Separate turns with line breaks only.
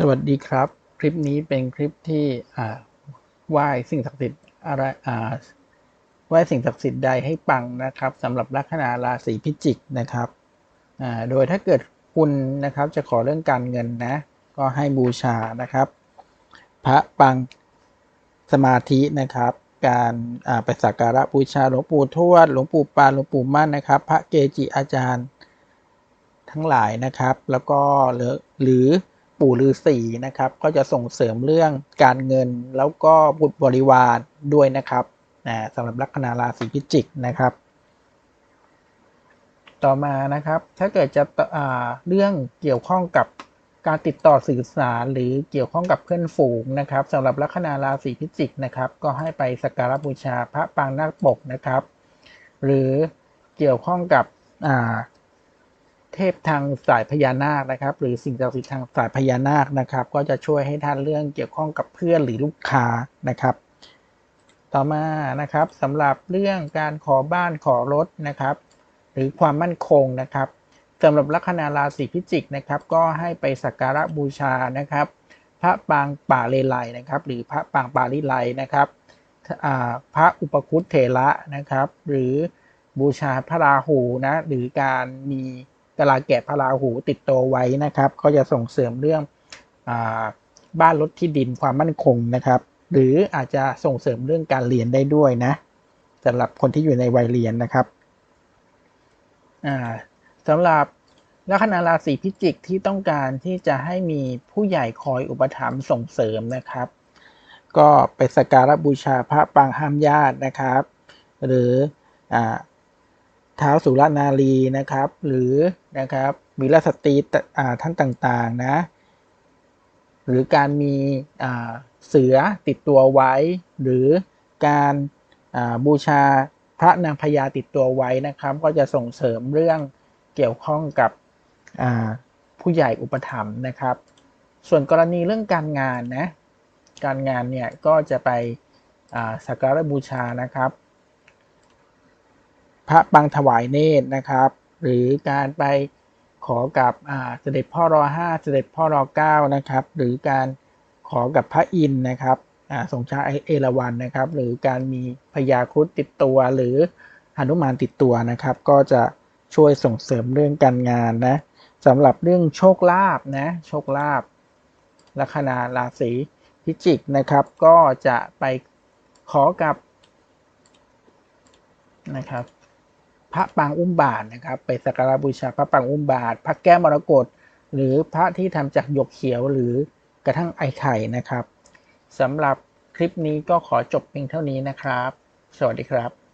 สวัสดีครับ คลิปนี้เป็นคลิปที่อ่าไหว้สิ่งศักดิ์สิทธิ์อะไรอ่าไหว้สิ่งศักดิ์สิทธิ์ใดให้ปังนะครับสำหรับลัคนาราศีพิจิกนะครับอ่าโดยถ้าเกิดคุณนะครับจะขอเรื่องการเงินนะ ก็ให้บูชานะครับ พระปังสมาธินะครับ การอ่าไปสักการะบูชาหลวงปู่ทวดหลวงปู่ปานหลวงปู่มั่นนะครับ พระเกจิอาจารย์ทั้งหลายนะครับ แล้วก็หรือ ปู่ฤาษีนะครับ ก็จะส่งเสริมเรื่องการเงินแล้วก็บุตรบริวารด้วยนะครับนะสำหรับลัคนาราศีพิจิกนะครับ ต่อมานะครับ ถ้าเกิดจะเรื่องเกี่ยวข้องกับการติดต่อสื่อสารหรือเกี่ยวข้องกับเพื่อนฝูงนะครับสำหรับลัคนาราศีพิจิกนะครับ ก็ให้ไปสักการบูชาพระปางนาคปกนะครับ หรือเกี่ยวข้องกับ เทพทางสายพญานาคนะครับ หรือสิ่งศักดิ์สิทธิ์ทางสายพญานาคนะครับ ก็จะช่วยให้ท่านเรื่องเกี่ยวข้องกับเพื่อนหรือลูกค้านะครับ ต่อมานะครับสำหรับเรื่องการขอบ้านขอรถนะครับ หรือความมั่นคงนะครับสำหรับลัคนาราศีพิจิกนะครับ ก็ให้ไปสักการะบูชานะครับ พระปางป่าเลไลนะครับ หรือพระปางป่าลิไลนะครับพระอุปคุตเถระนะครับ หรือบูชาพระราหูนะหรือการมี กะลาแกะพระราหูติดตัวไว้นะครับ ก็จะส่งเสริมเรื่องอบ้านรถที่ดินความมั่นคงนะครับ หรืออาจจะส่งเสริมเรื่องการเรียนได้ด้วยนะสำหรับคนที่อยู่ในวัยเรียนนะครับสำหรับลัคนาราศีพิจิกที่ต้องการที่จะให้มีผู้ใหญ่คอยอุปถัมภ์ส่งเสริมนะครับ ก็ไปสักการะบูชาพระปางห้ามญาตินะครับ หรืออ ท้าสุรนารีนะครับ หรือนะครับวีรสตรีท่านต่างๆนะ หรือการมีเสือติดตัวไว้ หรือการบูชาพระนางพญาติดตัวไว้นะครับ ก็จะส่งเสริมเรื่องเกี่ยวข้องกับผู้ใหญ่อุปถัมภ์นะครับ ส่วนกรณีเรื่องการงานนะ การงานเนี่ยก็จะไปสักการะบูชานะครับ พระปังถวายเนตรนะครับ หรือการไปขอกับเสด็จพ่อรอห้าเสด็จพ่อรอเก้านะครับ หรือการขอกับพระอินนะครับอ่งชาเอราวัณนะครับ หรือการมีพญาครุฑติดตัวหรือหนุมานติดตัวนะครับ ก็จะช่วยส่งเสริมเรื่องการงานนะสำหรับเรื่องโชคลาภนะโชคลาภลัคนาราศีพิจิกนะครับ ก็จะไปขอกับนะครับ ระปางอุ้มบาทนะครับไปสักการะบูชาพระปางอุ้มบาท พระแก้วมรกตหรือพระที่ทำจากหยกเขียวหรือกระทั่งไอไข่นะครับสำหรับคลิปนี้ก็ขอจบเพียงเท่านี้นะครับ สวัสดีครับ